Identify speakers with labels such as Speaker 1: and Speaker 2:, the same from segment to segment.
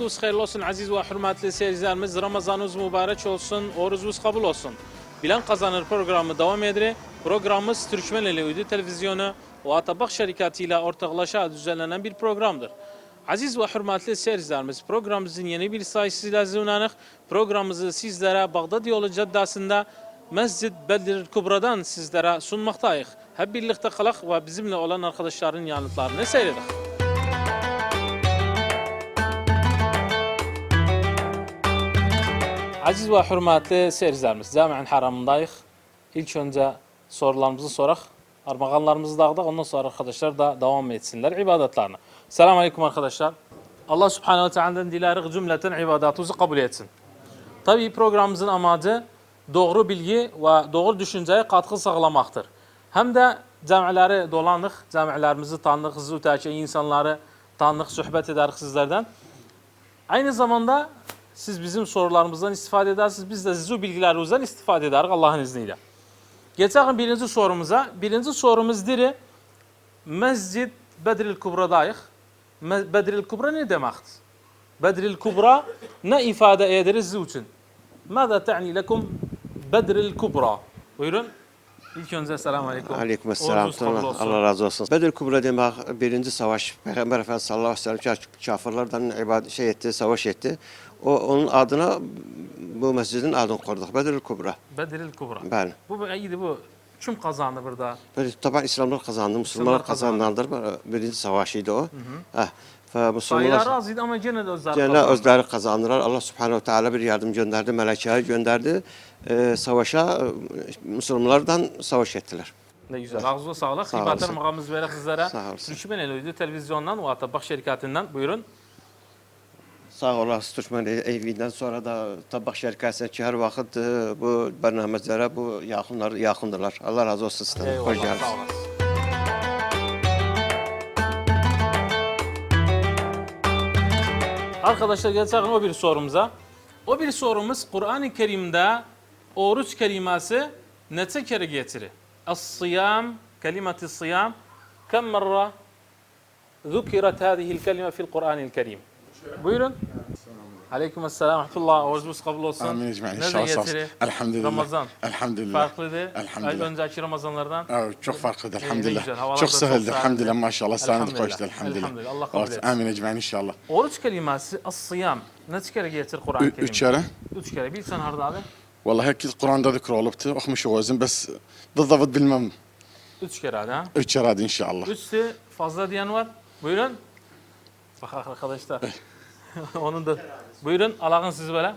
Speaker 1: Vaktiniz hayırlı olsun aziz ve hürmetli seyircilerimiz. Ramazanınız mübarek olsun, orucunuz kabul olsun. Bilen Kazanır programı devam ediyor. Programımız Türkmeneli Uydu Televizyonu ve Atabak Şirketi ile ortaklaşa düzenlenen bir programdır. Aziz ve hürmetli seyircilerimiz programımızın yeni bir sayısıyla zıvnanık. Programımızı sizlere Bağdat Yolu Caddesi'nde Mescid Bedir Kubra'dan sizlere sunmaktayız. Hep birlikte kalak ve bizimle olan arkadaşların yanıtlarını seyredik. Aziz ve hürmetli seyircilerimiz, Cami'nin haramındayız. İlk önce sorularımızı sorak, armağanlarımızı dağıdık. Ondan sonra arkadaşlar da devam etsinler ibadetlerine. Selamun Aleyküm arkadaşlar. Allah Subhanahu ve Teala'dan dileriz cümleten ibadetimizi kabul etsin. Tabii programımızın amacı doğru bilgi ve doğru düşünceye katkı sağlamaktır. Hem de camileri dolanık, camilerimizi tanıdık, hızlı öteki insanları tanıdık, sohbet ederek sizlerden. Aynı zamanda siz bizim sorularımızdan istifade edersiniz. Biz de siz o bilgilerimizden istifade ederiz Allah'ın izniyle. Geçelim birinci sorumuza. Birinci sorumuz diri Mescid Bedril Kubra'dayıq. Bedril Kubra ne demektir? Bedril Kubra ne ifade eder sizin için? Mâzâ te'ni lekum Bedril Kubra? Buyurun. İlk önce selamun aleyküm.
Speaker 2: Aleyküm selam. Allah razı olsun. Bedir Kubra demek birinci savaş. Peygamber Efendimiz sallallahu aleyhi ve sellem kaf- kafirlerden ibadet şey etti, savaş etti. O onun adına bu mescidin adını koyduk. Bedir Kubra.
Speaker 1: Bedril Kubra.
Speaker 2: Ben.
Speaker 1: Bu iyiydi bu. Kim kazandı burada?
Speaker 2: Böyle taban İslamlar kazandı, Müslümanlar
Speaker 1: kazandı.
Speaker 2: kazananlar birinci savaşıydı o. Heh. Ve
Speaker 1: Sayılar
Speaker 2: Müslümanlar
Speaker 1: azıydı ama gene de özler
Speaker 2: gene özleri kazandılar. Allah subhanehu ve teala bir yardım gönderdi, melekeyi gönderdi. Ee, savaşa e, Müslümanlardan savaş ettiler.
Speaker 1: Ne güzel. Ağzına sağlık.
Speaker 2: Sağ olasın.
Speaker 1: makamımız verek sizlere.
Speaker 2: Sağ olasın.
Speaker 1: Türkmen Eluydu televizyondan ve Atabak şirketinden. Buyurun.
Speaker 2: Sağ olasınız Türkmen e, evinden sonra da tabak şerkesine ki her vakit e, bu bernamezlere bu yakınlar yakındırlar. Allah razı olsun sizden.
Speaker 1: Eyvallah, Hoş
Speaker 2: geldiniz.
Speaker 1: sağ olasın. Arkadaşlar geçelim o bir sorumuza. O bir sorumuz Kur'an-ı Kerim'de oruç kelimesi nete kere getiri? As-siyam, kelimeti siyam, kem merra zukirat hâzihil kelime fil Kur'an-ı Kerim. Buyurun. Aleyküm selam. Rahmetullah. Orucumuz kabul olsun.
Speaker 3: Amin ecmaîn.
Speaker 1: Ne
Speaker 3: İnşallah sağ
Speaker 1: getirir?
Speaker 3: olsun. Elhamdülillah.
Speaker 1: Ramazan.
Speaker 3: Elhamdülillah.
Speaker 1: Farklıdır.
Speaker 3: Elhamdülillah.
Speaker 1: Önceki Ramazanlardan.
Speaker 3: Evet, çok farklıdır
Speaker 1: İyi, ne
Speaker 3: elhamdülillah.
Speaker 1: güzel, havalar da
Speaker 3: Çok
Speaker 1: çok
Speaker 3: sıhıldı
Speaker 1: sağlıklı.
Speaker 3: elhamdülillah maşallah. Sağlık
Speaker 1: Elhamdülillah.
Speaker 3: koştu elhamdülillah.
Speaker 1: Elhamdülillah, Allah kabul
Speaker 3: Evet,
Speaker 1: etsin.
Speaker 3: Amin ecmaîn inşallah.
Speaker 1: Oruç kelimesi as-siyam neçə kere getirir Kur'an-ı
Speaker 3: Ü-
Speaker 1: Kerim'de?
Speaker 3: Üç kere.
Speaker 1: Üç kere. Bir sen harda abi?
Speaker 3: Vallahi herkes Kur'an'da zikr oluptu. Okumuş oğuzum bes بالضبط bilmem.
Speaker 1: Üç kere hadi ha.
Speaker 3: Üç kere hadi inşallah.
Speaker 1: Üçtü fazla diyen var. Buyurun. Bak arkadaşlar. Onun da. Buyurun alakın sizi böyle.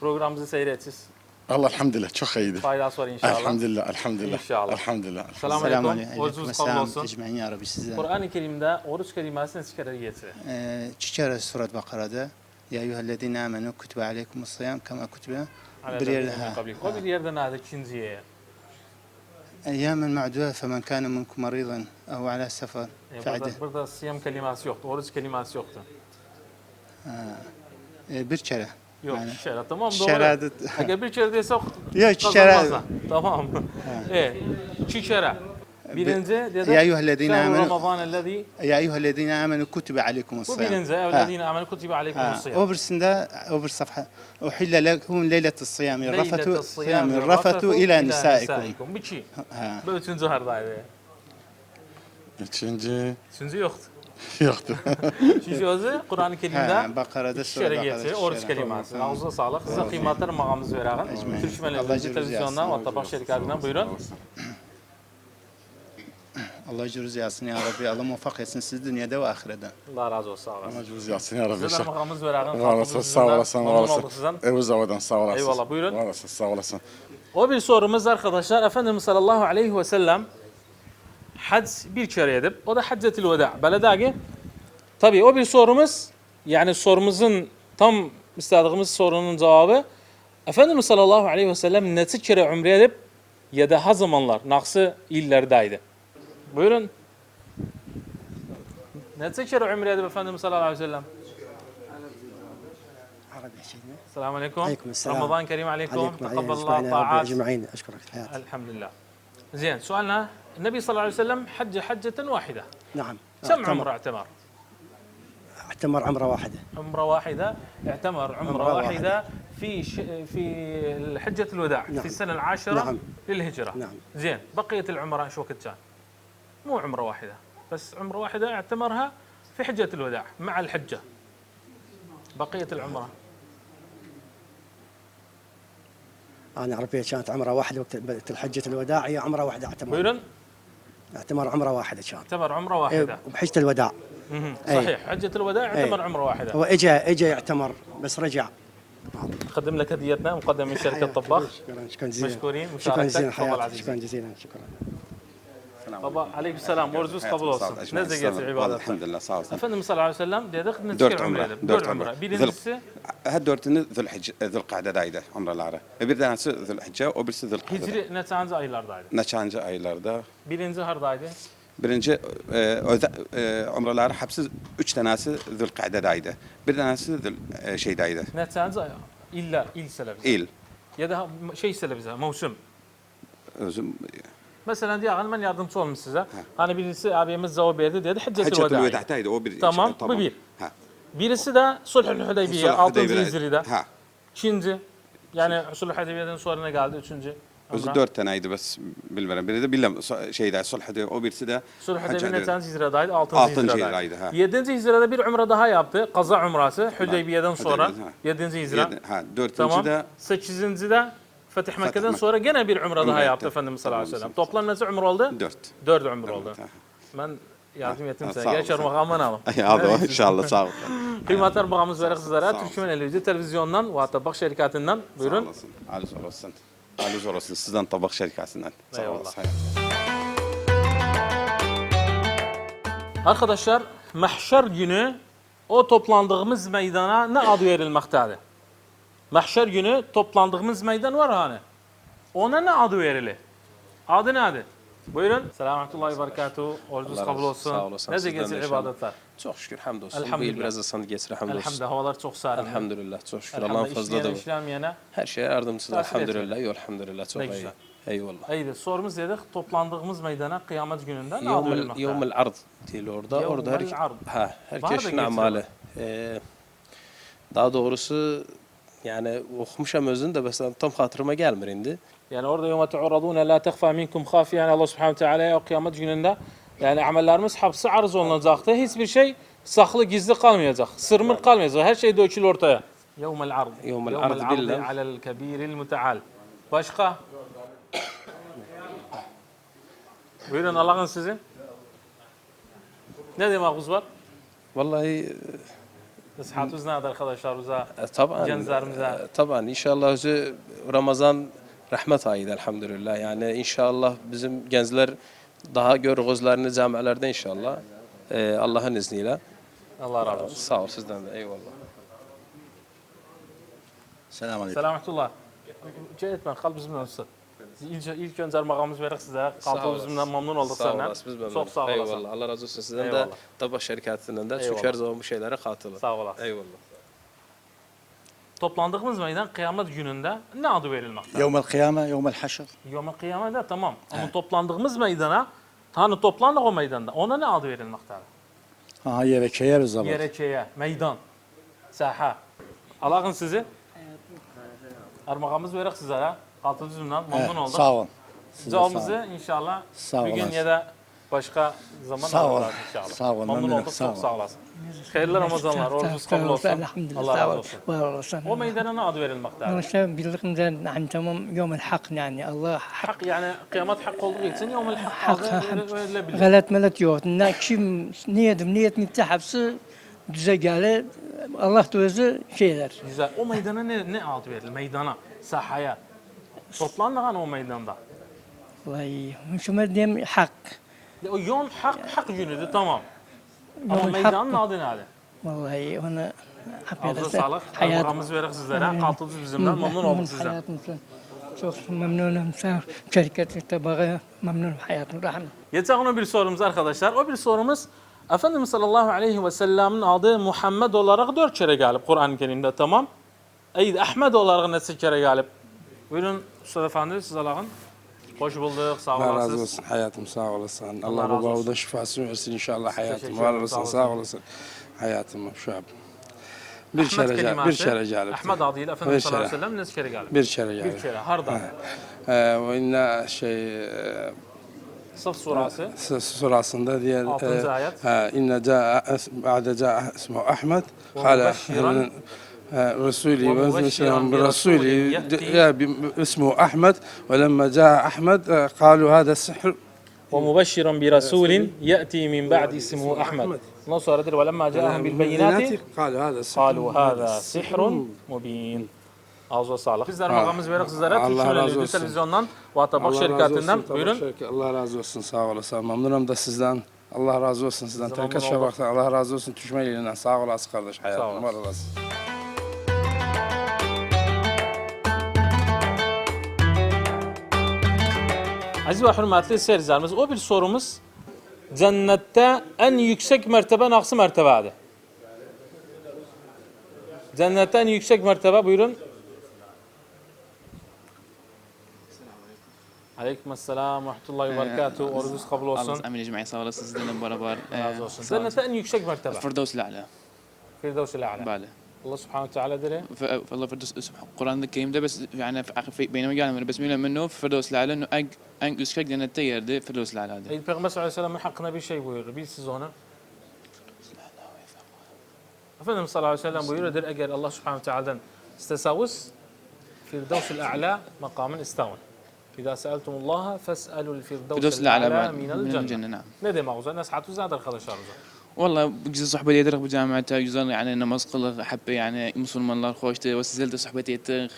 Speaker 1: Programımızı seyredeceğiz.
Speaker 3: Allah elhamdülillah çok iyiydi.
Speaker 1: Faydası var inşallah.
Speaker 3: Elhamdülillah elhamdülillah.
Speaker 1: İnşallah.
Speaker 3: Elhamdülillah.
Speaker 1: Selamun Aleyküm.
Speaker 4: aleyküm.
Speaker 1: Orucunuz kabul olsun.
Speaker 4: ecmaîn ya Rabbi sizden.
Speaker 1: Kur'an-ı Kerim'de oruç kelimesi neçə kere getirir?
Speaker 4: Ee, iki kere Surat Bakara'da Ya eyyühellezine amenu kutibe aleykumus siyam kema kutibe bir yerde ha.
Speaker 1: O bir yerde nerede? İkinciye.
Speaker 4: Eyyamen ma'duda femen kana minkum maridan ev ala sefer
Speaker 1: Yani
Speaker 4: fe'de.
Speaker 1: burada, burada siyam kelimesi yoktu. Oruç kelimesi yoktu.
Speaker 4: Ee, bir kere.
Speaker 1: Yok
Speaker 4: Yani-
Speaker 1: iki kere. Tamam
Speaker 4: İki
Speaker 1: doğru.
Speaker 4: kere de-
Speaker 1: Eğer bir kere desek
Speaker 4: Yok iki kere.
Speaker 1: kazanmazlar. Tamam. evet. İki kere. Birinci dedi.
Speaker 4: Ya eyyühellezine amenu
Speaker 1: Ramazan ellezî.
Speaker 4: Ya eyyühellezine amenu kutibe aleykumus
Speaker 1: Bu
Speaker 4: siyam.
Speaker 1: birinci.
Speaker 4: Ha,
Speaker 1: Evlediğine amel kutibe aleykumus siyam.
Speaker 4: O bir safha Uhille lekum leyletus
Speaker 1: Leyletus
Speaker 4: rafatu
Speaker 1: siyami
Speaker 4: rafatu ila nisaikum.
Speaker 1: Bu.
Speaker 4: Ha.
Speaker 1: Bu üçüncü hardaydı.
Speaker 3: Üçüncü
Speaker 1: Üçüncü yoktu.
Speaker 3: yoktu.
Speaker 1: Üçüncü özü Kur'an-ı
Speaker 4: Ha,
Speaker 1: Kerim'de
Speaker 4: Bakara'da
Speaker 1: iki kere
Speaker 4: Surat
Speaker 1: getirir.
Speaker 4: Bakara'da
Speaker 1: Oruç.
Speaker 4: Tamam.
Speaker 1: Ağzına sağlık. Size kıymetler mağamız Elbette
Speaker 4: cürüz
Speaker 1: Televizyondan Tabak Şirketi'nden buyurun.
Speaker 4: Allah cürüz yazsın ya Rabbi. Allah muvaffak etsin sizi dünyada ve ahirede.
Speaker 1: Allah razı olsun. Sağ olasın.
Speaker 3: Allah cüz yatsın ya Rabbi
Speaker 1: Size de mağamız verelim.
Speaker 3: Var olasın, sağ olasın, var olasın. Ebu Zava'dan sağ olasın.
Speaker 1: Eyvallah, buyurun.
Speaker 3: Var olasın, sağ olasın.
Speaker 1: O bir sorumuz arkadaşlar. Efendimiz sallallahu aleyhi ve sellem hac bir kere edip o da haccetil veda. Beledagi. Tabii o bir sorumuz yani sorumuzun tam istediğimiz sorunun cevabı Efendimiz sallallahu aleyhi ve sellem neçə kere umre edip ya da ha zamanlar naksı illerdeydi. Buyurun. Neçə kere umre edip Efendimiz sallallahu aleyhi ve sellem?
Speaker 5: عربي
Speaker 1: aleyküm.
Speaker 5: Aleyküm selam.
Speaker 1: Ramazan kerim aleyküm.
Speaker 5: عليكم أجمعين يا رب
Speaker 1: ta'at.
Speaker 5: أجمعين أشكرك الحياة
Speaker 1: الحمد لله زين سؤالنا النبي صلى الله عليه وسلم حج حجة واحدة
Speaker 5: نعم
Speaker 1: كم. عمرة اعتمر
Speaker 5: اعتمر عمرة واحدة
Speaker 1: عمرة واحدة اعتمر عمرة
Speaker 5: عمرة
Speaker 1: واحدة في ش... في حجة الوداع
Speaker 5: نعم.
Speaker 1: في السنة العاشرة
Speaker 5: نعم.
Speaker 1: للهجرة
Speaker 5: نعم.
Speaker 1: زين بقية العمرة إيش وقت كان؟ مو عمرة واحدة بس عمرة واحدة اعتمرها في حجة الوداع مع الحجة. بقية العمرة.
Speaker 5: أنا عرفت كانت عمرة واحدة وقت الحجة الوداع هي عمرة واحدة اعتمر. اعتمر عمرة واحدة كان
Speaker 1: اعتمر عمرة
Speaker 5: إيه،
Speaker 1: واحدة.
Speaker 5: وبحجه الوداع. أي.
Speaker 1: صحيح حجة الوداع اعتمر عمرة واحدة.
Speaker 5: هو اجى اجى يعتمر بس رجع.
Speaker 1: نقدم لك هديتنا مقدمة من شركة
Speaker 5: حياك.
Speaker 1: طباخ.
Speaker 5: شكرا شكرا جزيلا.
Speaker 1: مشكورين
Speaker 5: شكرا جزيلا شكرا جزيلا شكرا.
Speaker 1: Baba aleykümselam. Borcunuz kabul olsun. Ne de getir
Speaker 6: ibadet. Sağ olsun.
Speaker 1: Efendimiz sallallahu aleyhi ve sellem dedik
Speaker 6: dört umre. Dört umre.
Speaker 1: Birincisi
Speaker 6: her dörtünü Zülkade'deydi umreleri. Bir tanesi Zülhicce, o birisi Zülkade'de.
Speaker 1: Hicri neçancı aylardaydı?
Speaker 6: Neçancı aylarda?
Speaker 1: Birinci hardaydı?
Speaker 6: Birinci e, öde, e, umreleri hepsi üç tanesi Zülkade'deydi. Bir tanesi zül, e, şeydeydi.
Speaker 1: Neçancı ay? İlla, il selebize.
Speaker 6: İl.
Speaker 1: Ya da şey selebize, mevsim.
Speaker 6: Özüm...
Speaker 1: Mesela diye ben yardımcı olmuş size. Hani birisi abimiz cevap verdi dedi Hiccetul Veda.
Speaker 6: Veda'daydı. O bir,
Speaker 1: Tamam, bu bir.
Speaker 6: Ha.
Speaker 1: Birisi de Sulhül Hudeybiye,
Speaker 6: Sulh
Speaker 1: 6.
Speaker 6: Hudeybiye.
Speaker 1: Hicri'de.
Speaker 6: Ha.
Speaker 1: İkinci, yani Sulhül Hudeybiye'den sonra ne geldi? Üçüncü.
Speaker 6: Özü dört taneydi bes bilmiyorum. Biri de bilmem so- şeyde Sulh'de o birisi de
Speaker 1: Sulh
Speaker 6: Hacca
Speaker 1: Hudeybiye
Speaker 6: Hudeybiye.
Speaker 1: neçanzı Hicri'deydi? Altıncı
Speaker 6: Altıncı
Speaker 1: Hicri'deydi.
Speaker 6: Hicri'deydi, ha.
Speaker 1: Yedinci Hicri'de bir umre daha yaptı. Kaza umrası Hudeybiye'den sonra.
Speaker 6: Hudeybiye, ha.
Speaker 1: Yedinci Hicri.
Speaker 6: Yedi- Ha, dördüncü
Speaker 1: Fetih Mekke'den
Speaker 6: Mek-
Speaker 1: sonra gene bir umre daha
Speaker 6: Umre
Speaker 1: yaptı
Speaker 6: yaptı.
Speaker 1: Efendimiz sallallahu aleyhi ve sellem. Toplam ne umre oldu?
Speaker 6: dört.
Speaker 1: Dört umre oldu. Ben yardım ettim
Speaker 6: sağ ol,
Speaker 1: Gel
Speaker 6: sağ
Speaker 1: çarmıha aman alım.
Speaker 6: Hadi inşallah sağ ol.
Speaker 1: Kıymetli Arbağımız verir sizlere. Türkmen Televizyonu Televizyondan ve hatta Bak Şirketinden.
Speaker 6: Sağ
Speaker 1: Buyurun.
Speaker 6: olasın. Ali olsun. Ali olsun. Sizden tabak şirketinden. Sağ olasın.
Speaker 1: Arkadaşlar mahşer günü o toplandığımız meydana ne adı verilmektedir? Mahşer günü toplandığımız meydan var hani. Ona ne adı verilir? Adı ne adı? Buyurun. Selametullahi ve berekatuhu. Orucunuz kabul olsun.
Speaker 7: sağ olasın.
Speaker 1: Ne
Speaker 7: Sizden de
Speaker 1: geçir ibadetler?
Speaker 7: Çok şükür hamdolsun.
Speaker 1: Elhamdülillah.
Speaker 7: Bu yıl biraz da sana geçir hamdolsun.
Speaker 1: Elhamdülillah havalar çok sağlam.
Speaker 7: Elhamdülillah. Çok şükür. Allah'ın fazla da
Speaker 1: İşleyene, işlemeyene.
Speaker 7: her şeye yardımcısın.
Speaker 1: Tasvip
Speaker 7: Elhamdülillah. Yok elhamdülillah. Çok
Speaker 1: Ne
Speaker 7: iyi. Eyvallah.
Speaker 1: De sorumuz dedik toplandığımız meydana kıyamet gününde ne adı
Speaker 7: Yevmel yevmel ard diyor orada. Orada her,
Speaker 1: Yevmel ard.
Speaker 7: ha, herkesin amali. Ee, daha doğrusu yani okumuşam özünü de mesela tam hatırıma gelmir indi.
Speaker 1: Yani orada yevme tu'radune la tehfa minkum khafiye yani Allah subhanahu teala o kıyamet gününde yani amellerimiz hapsi arz olunacaktı. Hiçbir şey saklı gizli kalmayacak. Sırmır kalmayacak. Her şey dökülür ortaya. Yevmel ard.
Speaker 7: Yevmel ard billah.
Speaker 1: alel kebiril muteal. Başka? Buyurun Allah'ın sizi. Ne dememiz var?
Speaker 7: Vallahi
Speaker 1: Nasihatımız nedir arkadaşlarımıza?
Speaker 7: e, taban
Speaker 1: Gençlerimize.
Speaker 7: e, taban inşallah özü Ramazan rahmet ayıydı elhamdülillah. Yani inşallah bizim gençler daha gör gözlerini camielerde inşallah. E, Allah'ın izniyle.
Speaker 1: Allah razı olsun.
Speaker 7: Sağ ol sizden de eyvallah.
Speaker 8: Selam aleyküm.
Speaker 1: Selametullah. Rica etmen, kal bizimle olsun. İlk, ilk öncə mağamız veririk sizə. Kampımızdan məmnun olduq
Speaker 7: sağ səndən. Biz
Speaker 1: məmnun.
Speaker 7: Çox
Speaker 1: sağ olasın.
Speaker 7: Eyvallah. Allah razı olsun sizdən
Speaker 1: Eyvallah.
Speaker 7: də Daba şirkətindən
Speaker 1: də.
Speaker 7: Çünki hər zaman bu şeylərə xatırlıq.
Speaker 1: Sağ olasın.
Speaker 7: Eyvallah.
Speaker 1: Toplandığımız meydan kıyamet gününde ne adı verilmekte?
Speaker 8: Yevmel kıyame, yevmel haşr.
Speaker 1: Yevmel kıyame de tamam. Ama evet. toplandığımız meydana, hani toplandık o meydanda, ona ne adı verilmekte?
Speaker 8: Ha, yerekeye biz zaman.
Speaker 1: Yerekeye, meydan, saha. Alakın sizi. Armağamız verek sizlere. Kaltı bizimden memnun
Speaker 8: Eh,
Speaker 1: olduk.
Speaker 8: sağ olun.
Speaker 1: Cevabımızı
Speaker 8: olun.
Speaker 1: inşallah
Speaker 8: Sağ
Speaker 1: bir gün ya da başka zaman
Speaker 8: Sağ ol.
Speaker 1: alırlar inşallah.
Speaker 8: Sağ ol,
Speaker 1: Memnun olduk.
Speaker 8: Sağ
Speaker 1: Çok sağ olasın. Hayırlı Ramazanlar. Orucunuz kabul olsun.
Speaker 9: Elhamdülillah.
Speaker 1: Allah
Speaker 9: sağ
Speaker 1: razı
Speaker 9: ol.
Speaker 1: olsun.
Speaker 9: Var olasın.
Speaker 1: O meydana ne adı verilmekte?
Speaker 9: İşte bildiğimden yani tamam yom el hak yani Allah hak
Speaker 1: Hak yani kıyamet hak olduğu için yevmel hak adı verilebilir.
Speaker 9: galet melet yok. Ne kim niyetim niyet müttehapsı düze gelir Allah da özü şeyler.
Speaker 1: Güzel. O meydana ne, ne adı verilir? Meydana, sahaya. Toplandık hani o meydanda.
Speaker 9: Vallahi şuma diyeyim hak.
Speaker 1: O yom hak, hak günüdür tamam. Ama meydanın adı ne?
Speaker 9: Vallahi onu
Speaker 1: Ağzına sağlık.
Speaker 9: Hayat.
Speaker 1: Armağanımızı veririz sizlere. Kaltınız bizimden. Memnun olduk sizden.
Speaker 9: Hayatımızdan çok memnunum. Sağ ol. Şirket tabağı memnunum hayatım. Rahmet.
Speaker 1: Geçen gün bir sorumuz arkadaşlar. O bir sorumuz Efendimiz sallallahu aleyhi ve sellem'in adı Muhammed olarak dört kere gelip Kur'an-ı Kerim'de tamam. Eyd Ahmet olarak neçə kere gelip? Buyurun Üstad Efendi siz Allah'ın. Hoş bulduk. Sağ
Speaker 10: Allah razı olsun hayatım sağ olasın.
Speaker 1: Allah
Speaker 10: Allah,
Speaker 1: razı
Speaker 10: baba
Speaker 1: olsun.
Speaker 10: da şifasını versin inşallah hayatım. Var olasın
Speaker 1: sağ olasın.
Speaker 10: olasın. hayatımı şu an. Bir kere, gel-
Speaker 1: kelimesi,
Speaker 10: bir kere gelip.
Speaker 1: Ahmet adıyla Efendimiz sallallahu aleyhi ve sellem ne kere geldi?
Speaker 10: Bir kere gelip.
Speaker 1: Bir kere. Harda.
Speaker 10: Ee, ve inne şey e,
Speaker 1: Sıf surası.
Speaker 10: surasında diğer
Speaker 1: Altıncı ayet.
Speaker 10: e, inne ca'a es- ba'de ca'a ismu Ahmet
Speaker 1: Ve
Speaker 10: kale
Speaker 1: mübeşşiran-
Speaker 10: رسولي
Speaker 1: ومبشراً
Speaker 10: ومبشرا برسول
Speaker 1: برسول يأتي-
Speaker 10: يا ب- اسمه احمد ولما جاء احمد آه، قالوا هذا السحر
Speaker 1: ومبشرا برسول يأتي من بعد اسمه أحمد نصر رجل ولما جاءهم بالبينات
Speaker 10: قالوا هذا السحر
Speaker 1: قالوا هذا سحر مبين Ağzına sağlık. Bizler makamımız veririz sizlere.
Speaker 10: Allah
Speaker 1: Türkçe
Speaker 10: razı
Speaker 1: Radyo
Speaker 10: olsun.
Speaker 1: Televizyondan ve Atabak
Speaker 10: Allah razı
Speaker 1: şirketinden.
Speaker 10: olsun,
Speaker 1: Buyurun.
Speaker 10: Tabak Şirket. Allah razı olsun. Sağ olasın. Memnunum da sizden. Allah razı olsun sizden.
Speaker 1: Zaman
Speaker 10: Terkas
Speaker 1: oldu.
Speaker 10: Şabak'tan Allah razı olsun. Türkmen ilinden. Sağ olasın kardeş. Hayatım var
Speaker 1: olasın. Aziz ve hürmetli seyircilerimiz o bir sorumuz cennette en yüksek mertebe naksı mertebedir. Cennette en yüksek mertebe buyurun. Aleyküm selam ve rahmetullahi ve ee, berekatuhu. Orucunuz kabul olsun.
Speaker 11: Allah amin ecma'i sağ olasın. Beraber.
Speaker 1: Razı olsun. Ee, cennette en yüksek mertebe.
Speaker 11: Firdevs-i Ala.
Speaker 1: Firdevs-i Ala. Bale. الله سبحانه وتعالى دري
Speaker 11: فالله فردوس القران الكريم ده بس يعني في بينما قال بس من منه فردوس العلا إنه اج ان اسكك دنا تير ده فردوس العلا ده
Speaker 1: إيه، اي بيغمس عليه السلام من حقنا بشيء وير بي سيزونه أفندم صلى الله عليه وسلم ويرد أجر الله سبحانه وتعالى. استساوس الفردوس الأعلى مقام استوى إذا سألتم الله
Speaker 11: فاسألوا
Speaker 1: الفردوس
Speaker 11: الأعلى من الجنة, نعم.
Speaker 1: ندي معوزة ناس
Speaker 11: والله بجزء صحبة يدرك بجامعة جزء يعني نماز قلق حبة يعني مسلمان الله خوشته وسزلت صحبتي يتخ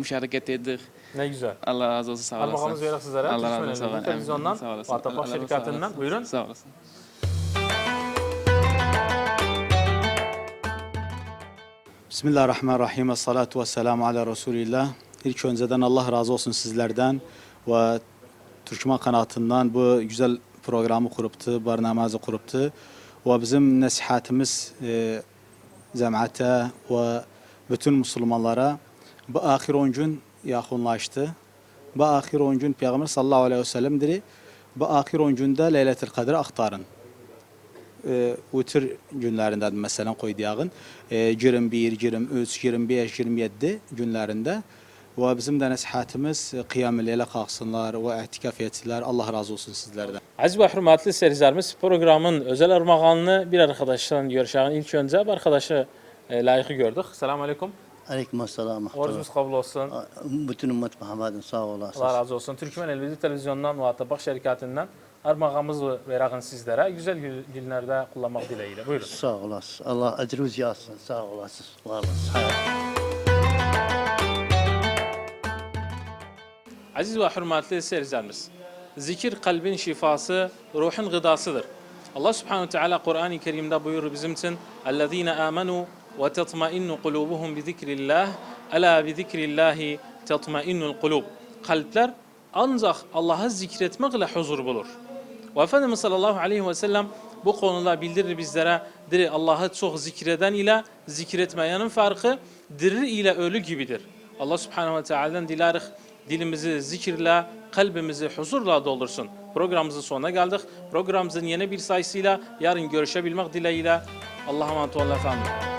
Speaker 11: مشاركة يدخ
Speaker 1: Ne güzel.
Speaker 11: الله razı olsun sağ
Speaker 1: Armağanımız
Speaker 11: olasın.
Speaker 1: verir sizlere.
Speaker 11: Allah razı
Speaker 1: Türkmen
Speaker 11: olsun.
Speaker 1: Evi
Speaker 11: Amin.
Speaker 1: Televizyondan
Speaker 11: Sağ olasın.
Speaker 1: ve Atabak
Speaker 11: Allah razı olsun.
Speaker 1: şirketinden. Buyurun.
Speaker 11: Sağ olasın.
Speaker 8: Bismillahirrahmanirrahim. Salatu ve selamu ala Resulillah. İlk önceden Allah razı olsun sizlerden ve Türkmen kanatından bu güzel programı kuruptu, barnamazı kuruptu. Ve bizim nasihatimiz e, cemaate ve bütün Müslümanlara bu ahir 10 gün yakınlaştı. Bu ahir 10 gün Peygamber sallallahu aleyhi ve sellem dedi. Bu ahir 10 günde Leyletil Kadir aktarın. e, utur günlərindədir məsələn qoyduyağın. E, 21, 23, 25, 27 günlərində və bizim də nəsihətimiz e, qiyam ilə qalxsınlar və ehtikaf etsinlər. Allah razı olsun sizlərdən.
Speaker 1: Aziz ve hürmetli seyircilerimiz programın özel armağanını bir arkadaştan görüşen ilk önce bu arkadaşı e, layıkı gördük. Selamun Aleyküm.
Speaker 12: Aleyküm selam.
Speaker 1: Orucunuz kabul olsun.
Speaker 12: Bütün ümmet Muhammed'in sağ olasın.
Speaker 1: Allah razı olsun. Türkmen Elbette Televizyondan ve Atabak Şirketinden armağanımızı verin sizlere. Güzel gü- günlerde kullanmak dileğiyle. Buyurun.
Speaker 12: Sağ olasın. Allah ecrüz yazsın. Sağ olasın. Var olasın.
Speaker 1: Aziz ve hürmetli seyircilerimiz, zikir kalbin şifası, ruhun gıdasıdır. Allah Subhanahu Teala Kur'an-ı Kerim'de buyurur bizim için: "Ellezîne âmenû ve tatmainnu kulûbuhum bi zikrillah, elâ bi zikrillah tatmainnul kulûb." Kalpler ancak Allah'ı zikretmekle huzur bulur. Ve Efendimiz sallallahu aleyhi ve sellem bu konuda bildirir bizlere diri Allah'ı çok zikreden ile zikretmeyenin farkı diri ile ölü gibidir. Allah Subhanahu ve Teala'dan dilarız dilimizi zikirle, kalbimizi huzurla doldursun. Programımızın sonuna geldik. Programımızın yeni bir sayısıyla yarın görüşebilmek dileğiyle Allah'a emanet olun efendim.